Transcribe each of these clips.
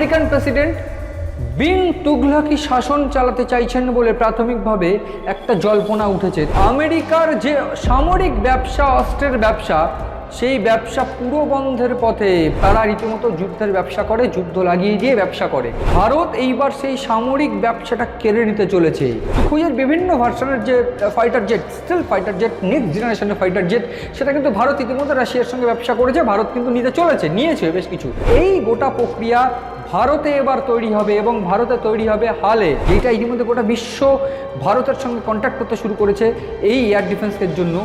American president বিন তুগলাকি শাসন চালাতে চাইছেন বলে প্রাথমিকভাবে একটা জল্পনা উঠেছে। আমেরিকার যে সামরিক ব্যবসা, অস্ত্রের ব্যবসা, সেই ব্যবসা পুরো বন্ধের পথে তারা রীতিমতো যুদ্ধের ব্যবসা করে, যুদ্ধ লাগিয়ে দিয়ে ব্যবসা করে। ভারত এইবার সেই সামরিক ব্যবসাটা কেড়ে নিতে চলেছে। সুখুইয়ের বিভিন্ন ভার্সনের যে fighter jet stealth fighter jet next জেনারেশনের ফাইটার জেট সেটা কিন্তু ভারত ইতিমধ্যে রাশিয়ার সঙ্গে ব্যবসা করেছে, ভারত কিন্তু নিতে চলেছে, নিয়েছে বেশ কিছু। এই গোটা প্রক্রিয়া ভারতে এবার তৈরি হবে এবং ভারতে তৈরি হবে হালে, যেটা ইতিমধ্যে গোটা বিশ্ব ভারতের সঙ্গে কন্ট্যাক্ট করতে শুরু করেছে এই এয়ার ডিফেন্সের জন্য।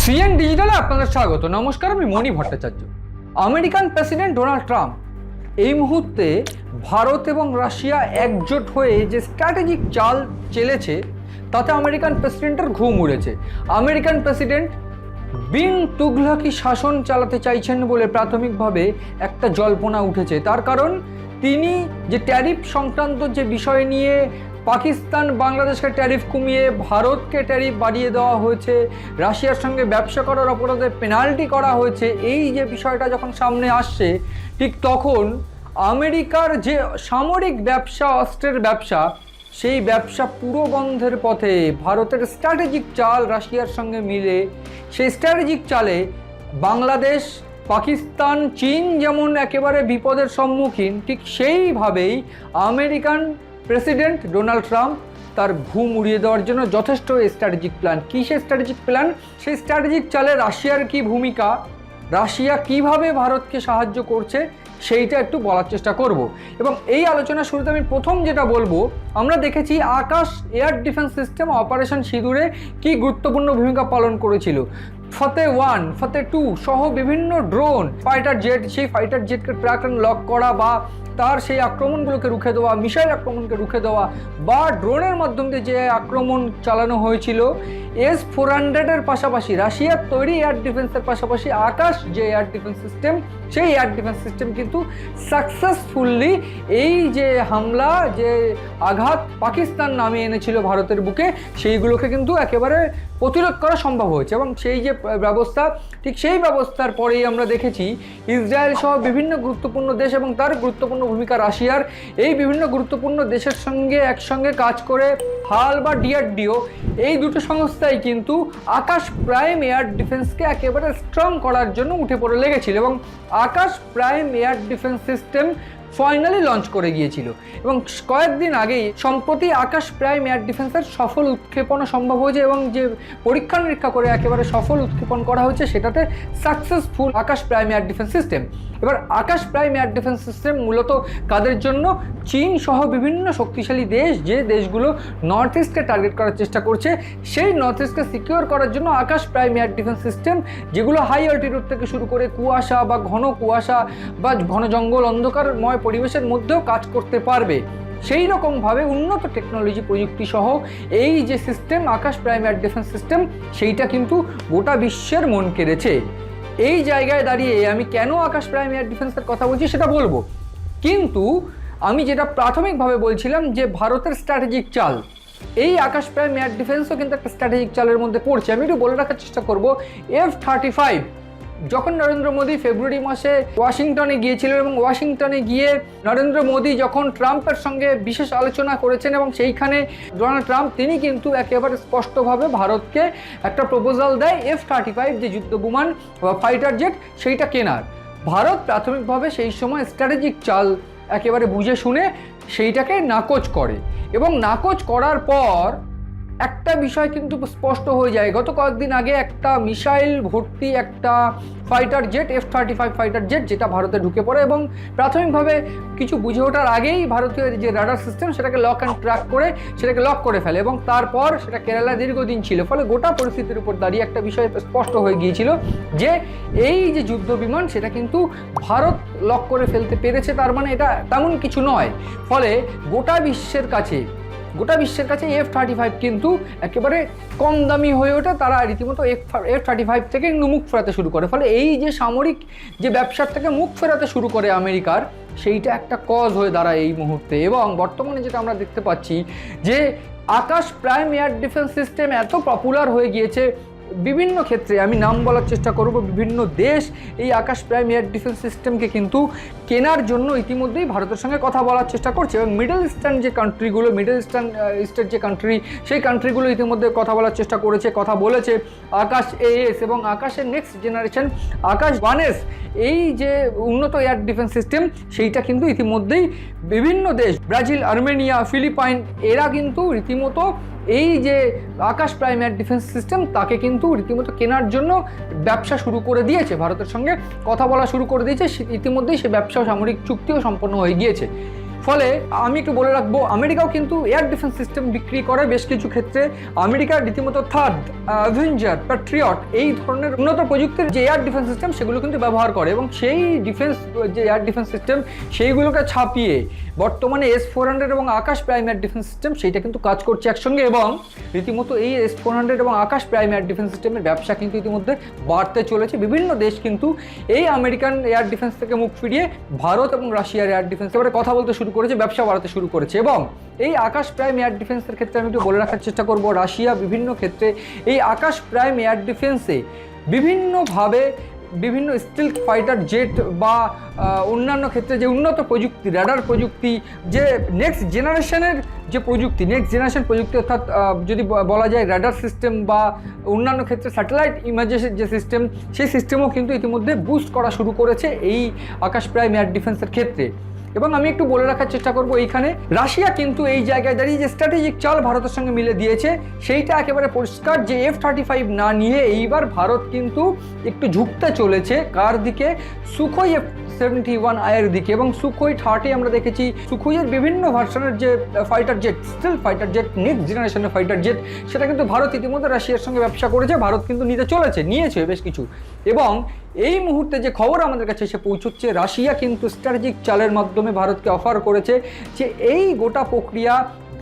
সিএন ডিজিটালে আপনাদের স্বাগত। নমস্কার, আমি Mani Bhattacharya. American president Donald Trump এই মুহূর্তে ভারত এবং রাশিয়া একজোট হয়ে যে স্ট্র্যাটেজিক চাল চেলেছে, তাতে আমেরিকান প্রেসিডেন্টের ঘুম উড়েছে। আমেরিকান প্রেসিডেন্ট বিন তুগলাকি শাসন চালাতে চাইছেন বলে প্রাথমিকভাবে একটা জল্পনা উঠেছে। তার কারণ, তিনি যে ট্যারিফ সংক্রান্ত যে বিষয় নিয়ে পাকিস্তান বাংলাদেশকে ট্যারিফ কমিয়ে ভারতকে ট্যারিফ বাড়িয়ে দেওয়া হয়েছে, রাশিয়ার সঙ্গে ব্যবসা করার অপরাধে পেনাল্টি করা হয়েছে, এই যে বিষয়টা যখন সামনে আসছে, ঠিক তখন আমেরিকার যে সামরিক ব্যবসা, অস্ত্রের ব্যবসা সেই ব্যবসা পুরো বন্ধের পথে ভারতের স্ট্র্যাটেজিক চাল রাশিয়ার সঙ্গে মিলে। সেই স্ট্র্যাটেজিক চালে বাংলাদেশ, পাকিস্তান, চীন যেমন একেবারে বিপদের সম্মুখীন, ঠিক সেইভাবেই আমেরিকান প্রেসিডেন্ট ডোনাল্ড ট্রাম্প তার ঘুম উড়িয়ে দেওয়ার জন্য যথেষ্ট স্ট্র্যাটেজিক প্ল্যান কী সেই স্ট্র্যাটেজিক প্ল্যান সেই স্ট্র্যাটেজিক চালে রাশিয়ার কি ভূমিকা? রাশিয়া কীভাবে ভারতকে সাহায্য করছে? সেইটা একটু বলার চেষ্টা করব। এবং এই আলোচনার শুরুতে আমি প্রথম যেটা বলব, আমরা দেখেছি Akash air defence system operation সিঁদুরে কি গুরুত্বপূর্ণ ভূমিকা পালন করেছিল। ফতে ওয়ান, ফতে টু সহ বিভিন্ন ড্রোন, ফাইটার জেট, সেই ফাইটার জেটকে ট্র্যাক অ্যান্ড লক করা বা তার সেই আক্রমণগুলোকে রুখে দেওয়া, মিসাইল আক্রমণকে রুখে দেওয়া বা ড্রোনের মাধ্যম দিয়ে যে আক্রমণ চালানো হয়েছিল, এস ফোর হান্ড্রেডের পাশাপাশি, রাশিয়ার তৈরি এয়ার ডিফেন্সের পাশাপাশি আকাশ যে এয়ার ডিফেন্স সিস্টেম সেই এয়ার ডিফেন্স সিস্টেম কিন্তু সাকসেসফুল্লি এই যে হামলা, যে আঘাত পাকিস্তান নামে এনেছিল ভারতের বুকে, সেইগুলোকে কিন্তু একেবারে প্রতিরোধ করা সম্ভব হয়েছে। এবং সেই যে ব্যবস্থা, ঠিক সেই ব্যবস্থার পরেই আমরা দেখেছি, ইসরায়েল সহ বিভিন্ন গুরুত্বপূর্ণ দেশ এবং তার গুরুত্বপূর্ণ ভূমিকা রাশিয়ার। এই বিভিন্ন গুরুত্বপূর্ণ দেশের সঙ্গে একসঙ্গে কাজ করে হাল বা ডিআরডিও, এই দুটো সংস্থাই কিন্তু আকাশ প্রাইম এয়ার ডিফেন্সকে একেবারে স্ট্রং করার জন্য উঠে পড়ে লেগেছিল। এবং Akash prime air defence system finally launch করে গিয়েছিল। এবং কয়েকদিন আগেই সম্প্রতি আকাশ প্রাইম এয়ার ডিফেন্সের সফল উৎক্ষেপণও সম্ভব হয়েছে এবং যে পরীক্ষা নিরীক্ষা করে একেবারে সফল উৎক্ষেপণ করা হয়েছে সেটাতে successful Akash prime air defence system এবার Akash prime air defence system মূলত কাদের জন্য? চীন সহ বিভিন্ন শক্তিশালী দেশ যে দেশগুলো নর্থ ইস্টকে টার্গেট করার চেষ্টা করছে, সেই নর্থ ইস্টকে সিকিউর করার জন্য Akash prime air defence system যেগুলো হাই অল্টিটিউড থেকে শুরু করে কুয়াশা বা ঘন কুয়াশা বা ঘন জঙ্গল অন্ধকারময় পরিবেশের মধ্যেও কাজ করতে পারবে। সেই রকমভাবে উন্নত টেকনোলজি প্রযুক্তি সহ এই যে system Akash prime air defence system সেইটা কিন্তু গোটা বিশ্বের মন কেড়েছে। এই জায়গায় দাঁড়িয়ে আমি কেন আকাশ প্রাইম এয়ার ডিফেন্সের কথা বলছি সেটা বলব। কিন্তু আমি যেটা প্রাথমিকভাবে বলছিলাম যে ভারতের স্ট্র্যাটেজিক চাল, এই আকাশ প্রাইম এয়ার ডিফেন্সও কিন্তু একটা স্ট্র্যাটেজিক চালের মধ্যে পড়ছে। আমি একটু বলে রাখার চেষ্টা করব। এফ থার্টি ফাইভ যখন নরেন্দ্র মোদী ফেব্রুয়ারি মাসে ওয়াশিংটনে গিয়েছিলেন এবং ওয়াশিংটনে গিয়ে নরেন্দ্র মোদী যখন ট্রাম্পের সঙ্গে বিশেষ আলোচনা করেছেন এবং সেইখানে ডোনাল্ড ট্রাম্প, তিনি কিন্তু একেবারে স্পষ্টভাবে ভারতকে একটা প্রপোজাল দেয় এফ থার্টি ফাইভ যে যুদ্ধ বিমান বা ফাইটার জেট সেইটা কেনার। ভারত প্রাথমিকভাবে সেই সময় স্ট্র্যাটেজিক চাল একেবারে বুঝে শুনে সেইটাকে নাকচ করে। এবং নাকচ করার পর একটা বিষয় কিন্তু স্পষ্ট হয়ে যায়। গত কয়েকদিন আগে একটা মিসাইল ভর্তি একটা fighter jet F thirty five fighter jet যেটা ভারতে ঢুকে পড়ে এবং প্রাথমিকভাবে কিছু বুঝে ওঠার আগেই ভারতীয় যে রাডার সিস্টেম সেটাকে লক অ্যান্ড ট্র্যাক করে সেটাকে লক করে ফেলে এবং তারপর সেটা কেরালা দীর্ঘদিন ছিল। ফলে গোটা পরিস্থিতির উপর দাঁড়িয়ে একটা বিষয় স্পষ্ট হয়ে গিয়েছিল যে এই যে যুদ্ধ বিমান, সেটা কিন্তু ভারত লক করে ফেলতে পেরেছে। তার মানে এটা তেমন কিছু নয়। ফলে গোটা বিশ্বের কাছে গোটা বিশ্বের কাছে এফ থার্টি ফাইভ কিন্তু একেবারে কম দামি হয়ে ওঠে, তারা রীতিমতো এফ এফ থার্টি ফাইভ থেকে কিন্তু মুখ ফেরাতে শুরু করে। ফলে এই যে সামরিক যে ব্যবসার থেকে মুখ ফেরাতে শুরু করে আমেরিকার, সেইটা একটা কজ হয়ে দাঁড়ায় এই মুহূর্তে। এবং বর্তমানে যেটা আমরা দেখতে পাচ্ছি যে Akash prime air defence system এত পপুলার হয়ে গিয়েছে বিভিন্ন ক্ষেত্রে আমি নাম বলার চেষ্টা করব, বিভিন্ন দেশ এই আকাশ প্রাইম এয়ার ডিফেন্স সিস্টেমকে কিন্তু কেনার জন্য ইতিমধ্যেই ভারতের সঙ্গে কথা বলার চেষ্টা করছে এবং মিডল ইস্টার্ন যে কান্ট্রিগুলো, মিডল ইস্টার্ন ইস্টের যে কান্ট্রি, সেই কান্ট্রিগুলো ইতিমধ্যে কথা বলার চেষ্টা করেছে, কথা বলেছে। আকাশ এএস এবং আকাশের next generation Akash one S এই যে উন্নত এয়ার ডিফেন্স সিস্টেম সেইটা কিন্তু ইতিমধ্যেই বিভিন্ন দেশ, ব্রাজিল, আর্মেনিয়া, ফিলিপাইন, এরা কিন্তু রীতিমতো এই যে Akash prime air defence system তাকে কিন্তু রীতিমতো কেনার জন্য ব্যবসা শুরু করে দিয়েছে। ভারতের সঙ্গে কথা বলা শুরু করে দিয়েছে ইতিমধ্যেই সে ব্যবসা সামরিক চুক্তিও সম্পন্ন হয়ে গিয়েছে। ফলে আমি একটু বলে রাখব, আমেরিকাও কিন্তু এয়ার ডিফেন্স সিস্টেম বিক্রি করে বেশ কিছু ক্ষেত্রে। আমেরিকার রীতিমতো থার্ড অ্যাভেঞ্জার প্যাট্রিয়ট এই ধরনের উন্নত প্রযুক্তির যে এয়ার ডিফেন্স সিস্টেম সেগুলো কিন্তু ব্যবহার করে এবং সেই ডিফেন্স যে এয়ার ডিফেন্স সিস্টেম সেইগুলোকে ছাপিয়ে বর্তমানে এস ফোর হান্ড্রেড এবং Akash prime air defence system সেইটা কিন্তু কাজ করছে একসঙ্গে এবং রীতিমতো এই এস ফোর হান্ড্রেড এবং আকাশ প্রাইম এয়ার ডিফেন্স সিস্টেমের ব্যবসা কিন্তু ইতিমধ্যে বাড়তে চলেছে। বিভিন্ন দেশ কিন্তু এই আমেরিকান এয়ার ডিফেন্স থেকে মুখ ফিরিয়ে ভারত এবং রাশিয়ার এয়ার ডিফেন্স এবারে কথা বলতে শুরু করেছে, ব্যবসা বাড়াতে শুরু করেছে। এবং এই আকাশ প্রাইম এয়ার ডিফেন্সের ক্ষেত্রে আমি একটু বলে রাখার চেষ্টা করব, রাশিয়া বিভিন্ন ক্ষেত্রে এই আকাশ প্রাইম এয়ার ডিফেন্সে বিভিন্নভাবে বিভিন্ন স্টিল ফাইটার জেট বা অন্যান্য ক্ষেত্রে যে উন্নত প্রযুক্তি র্যাডার প্রযুক্তি, যে নেক্সট জেনারেশনের যে প্রযুক্তি নেক্সট জেনারেশন প্রযুক্তি অর্থাৎ যদি বলা যায় র্যাডার সিস্টেম বা অন্যান্য ক্ষেত্রে স্যাটেলাইট ইমেজেসের যে সিস্টেম সেই সিস্টেমও কিন্তু ইতিমধ্যে বুস্ট করা শুরু করেছে এই আকাশ প্রাইম এয়ার ডিফেন্সের ক্ষেত্রে। এবং আমি একটু বলে রাখার চেষ্টা করব, এইখানে রাশিয়া কিন্তু এই জায়গায় দাঁড়িয়ে যে স্ট্র্যাটেজিক চাল ভারতের সঙ্গে মিলে দিয়েছে, সেইটা একেবারে পরিষ্কার যে এফ থার্টি ফাইভ না নিয়ে এইবার ভারত কিন্তু একটু ঝুঁকতে চলেছে, কার দিকে? সুখোই এফ সেভেন্টি ওয়ান আয়ের দিকে এবং সুখোই থার্টি আমরা দেখেছি, সুখোইয়ের বিভিন্ন ভার্সনের যে fighter jet stealth fighter jet next জেনারেশনের ফাইটার জেট সেটা কিন্তু ভারত ইতিমধ্যে রাশিয়ার সঙ্গে ব্যবসা করেছে, ভারত কিন্তু নিতে চলেছে, নিয়েছে বেশ কিছু এবং এই মুহূর্তে যে খবর আমাদের কাছে এসে পৌঁছচ্ছে, রাশিয়া কিন্তু স্ট্র্যাটেজিক চালের মাধ্যমে ভারতকে অফার করেছে যে এই গোটা প্রক্রিয়া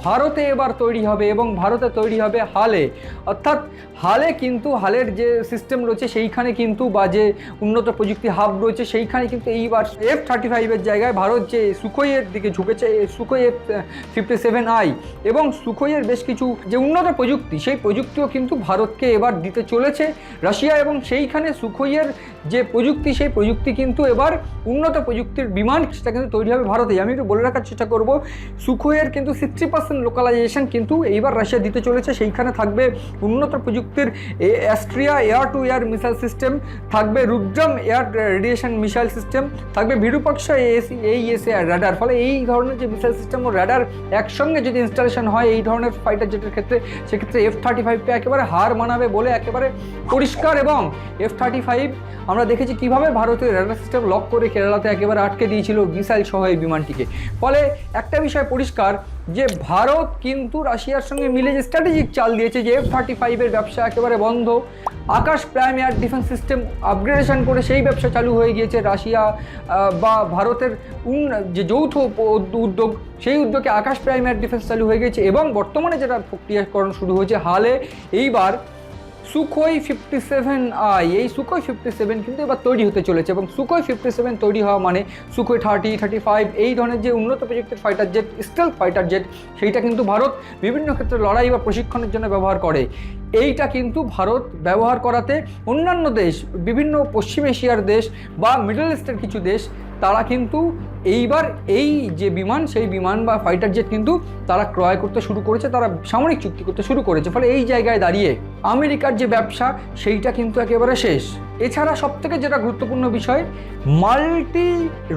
ভারতে এবার তৈরি হবে এবং ভারতে তৈরি হবে হালে। অর্থাৎ হালে কিন্তু হালের যে সিস্টেম রয়েছে, সেইখানে কিন্তু বা যে উন্নত প্রযুক্তি হাব রয়েছে, সেইখানে কিন্তু এইবার এফ থার্টি ফাইভের জায়গায় ভারত যে সুখোইয়ের দিকে ঝুঁকেছে Sukhoi F fifty seven I এবং সুখোইয়ের বেশ কিছু যে উন্নত প্রযুক্তি, সেই প্রযুক্তিও কিন্তু ভারতকে এবার দিতে চলেছে রাশিয়া এবং সেইখানে সুখোইয়ের যে প্রযুক্তি, সেই প্রযুক্তি কিন্তু এবার উন্নত প্রযুক্তির বিমান সেটা কিন্তু তৈরি হবে ভারতে। আমি একটু বলে রাখার চেষ্টা করব সুখোয়ের কিন্তু সিক্সটি পার্সেন্ট লোকালাইজেশন কিন্তু এইবার রাশিয়া দিতে চলেছে। সেইখানে থাকবে উন্নত প্রযুক্তির Astra air to air missile system, থাকবে Rudram air radiation missile system, থাকবে বিরূপাক্ষ এই এস র্যাডার ফলে এই ধরনের যে মিসাইল সিস্টেম ও র্যাডার একসঙ্গে যদি ইনস্টলেশন হয়, এই ধরনের ফাইটার জেটের ক্ষেত্রে, সেক্ষেত্রে এফ থার্টি ফাইভকে একেবারে হার মানাবে বলে একেবারে পরিষ্কার এবং এফ থার্টি ফাইভ আমরা দেখেছি কীভাবে ভারতের র্যাডার সিস্টেম লক করে কেরালাতে একেবারে আটকে দিয়েছিল মিসাইল সহ এই বিমানটিকে। ফলে একটা বিষয় পরিষ্কার যে ভারত কিন্তু রাশিয়ার সঙ্গে মিলে যে স্ট্র্যাটেজিক চাল দিয়েছে, যে এফ থার্টি ফাইভের ব্যবসা একেবারে বন্ধ, Akash prime air defence system upgradation করে সেই ব্যবসা চালু হয়ে গিয়েছে রাশিয়া বা ভারতের যে যৌথ উদ্যোগ, সেই উদ্যোগে আকাশ প্রাইম এয়ার ডিফেন্স চালু হয়ে গেছে এবং বর্তমানে যেটা প্রক্রিয়াকরণ শুরু হয়েছে, হালে এইবার সুখোই ফিফটি সেভেন আই এই সুখোই ফিফটি সেভেন কিন্তু এবার তৈরি হতে চলেছে এবং সুখোই ফিফটি সেভেন তৈরি হওয়া মানে সুখোই থার্টি থার্টি ফাইভ এই ধরনের যে উন্নত প্রযুক্তির fighter jet stealth fighter jet সেইটা কিন্তু ভারত বিভিন্ন ক্ষেত্রে লড়াই বা প্রশিক্ষণের জন্য ব্যবহার করে। এইটা কিন্তু ভারত ব্যবহার করাতে অন্যান্য দেশ, বিভিন্ন পশ্চিম এশিয়ার দেশ বা মিডল ইস্টের কিছু দেশ তারা কিন্তু এইবার এই যে বিমান, সেই বিমান বা ফাইটার জেট কিন্তু তারা ক্রয় করতে শুরু করেছে, তারা সামরিক চুক্তি করতে শুরু করেছে। ফলে এই জায়গায় দাঁড়িয়ে আমেরিকার যে ব্যবসা, সেইটা কিন্তু একেবারে শেষ। এছাড়া সবথেকে যেটা গুরুত্বপূর্ণ বিষয়, মাল্টি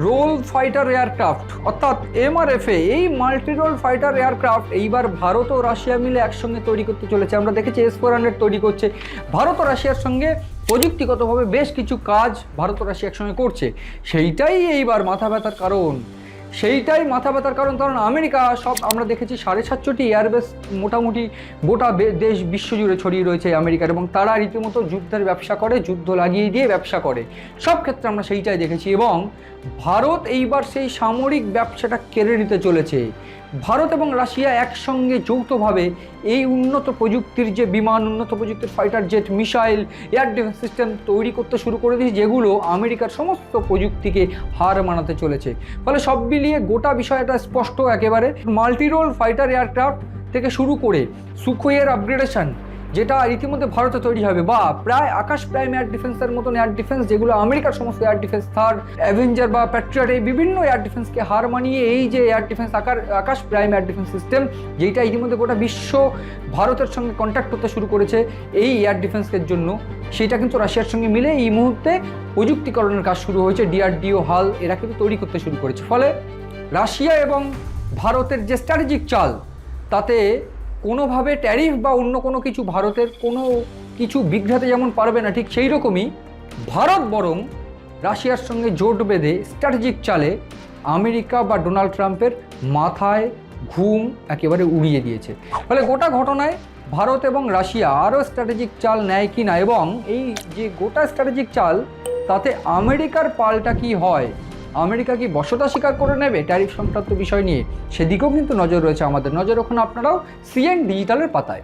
রোল ফাইটার এয়ারক্রাফট, অর্থাৎ এমআরএফএ, এই মাল্টি রোল ফাইটার এয়ারক্রাফট এইবার ভারত ও রাশিয়া মিলে একসঙ্গে তৈরি করতে চলেছে। আমরা দেখেছি এস ফোর হান্ড্রেড তৈরি করছে। ভারত ও রাশিয়ার সঙ্গে প্রযুক্তিগতভাবে বেশ কিছু কাজ ভারত ও রাশিয়া একসঙ্গে করছে। সেইটাই এইবার মাথা ব্যথার কারণ। সেইটাই মাথা ব্যথার কারণ কারণ আমেরিকা সব আমরা দেখেছি সাড়ে সাতশোটি এয়ারবেস মোটামুটি গোটা দেশ বিশ্বজুড়ে ছড়িয়ে রয়েছে আমেরিকার এবং তারা রীতিমতো যুদ্ধের ব্যবসা করে, যুদ্ধ লাগিয়ে দিয়ে ব্যবসা করে। সব ক্ষেত্রে আমরা সেইটাই দেখেছি এবং ভারত এইবার সেই সামরিক ব্যবসাটা কেড়ে নিতে চলেছে। ভারত এবং রাশিয়া একসঙ্গে যৌথভাবে এই উন্নত প্রযুক্তির যে বিমান, উন্নত প্রযুক্তির fighter jet missile air defence system তৈরি করতে শুরু করে দিয়েছে, যেগুলো আমেরিকার সমস্ত প্রযুক্তিকে হার মানাতে চলেছে। ফলে সব মিলিয়ে গোটা বিষয়টা স্পষ্ট একেবারে। মাল্টিরোল ফাইটার এয়ারক্রাফট থেকে শুরু করে সুখোয়ের আপগ্রেডেশন যেটা ইতিমধ্যে ভারতে তৈরি হবে। বা প্রায় আকাশ প্রাইম এয়ার ডিফেন্সের মতন এয়ার ডিফেন্স, যেগুলো আমেরিকার সমস্ত এয়ার ডিফেন্স, থার, অ্যাভেঞ্জার বা প্যাট্রিয়ট, এই বিভিন্ন এয়ার ডিফেন্সকে হার মানিয়ে এই যে এয়ার ডিফেন্স, আকার, Akash prime air defence system, যেটা ইতিমধ্যে গোটা বিশ্ব ভারতের সঙ্গে কন্ট্যাক্ট করতে শুরু করেছে এই এয়ার ডিফেন্সের জন্য। সেটা কিন্তু রাশিয়ার সঙ্গে মিলে এই মুহূর্তে প্রযুক্তিকরণের কাজ শুরু হয়েছে। ডিআরডিও, হাল, এরা কিন্তু তৈরি করতে শুরু করেছে। ফলে রাশিয়া এবং ভারতের যে স্ট্র্যাটেজিক চাল, তাতে কোনোভাবে ট্যারিফ বা অন্য কোনো কিছু ভারতের কোনো কিছু বিঘ্নাতে যেমন পারবে না, ঠিক সেই রকমই ভারত বরং রাশিয়ার সঙ্গে জোট বেঁধে স্ট্র্যাটেজিক চালে আমেরিকা বা ডোনাল্ড ট্রাম্পের মাথায় ঘুম একেবারে উড়িয়ে দিয়েছে। ফলে গোটা ঘটনায় ভারত এবং রাশিয়া আরও স্ট্র্যাটেজিক চাল নেয় কি না এবং এই যে গোটা স্ট্র্যাটেজিক চাল, তাতে আমেরিকার পাল্টা কি হয়? আমেরিকা কি বসতা স্বীকার করে নেবে? ট্যারিফ সংক্রান্ত বিষয় নিয়ে সেদিকেও কিন্তু নজর রয়েছে আমাদের। নজর রাখুন আপনারাও সিএন ডিজিটালের পাতায়।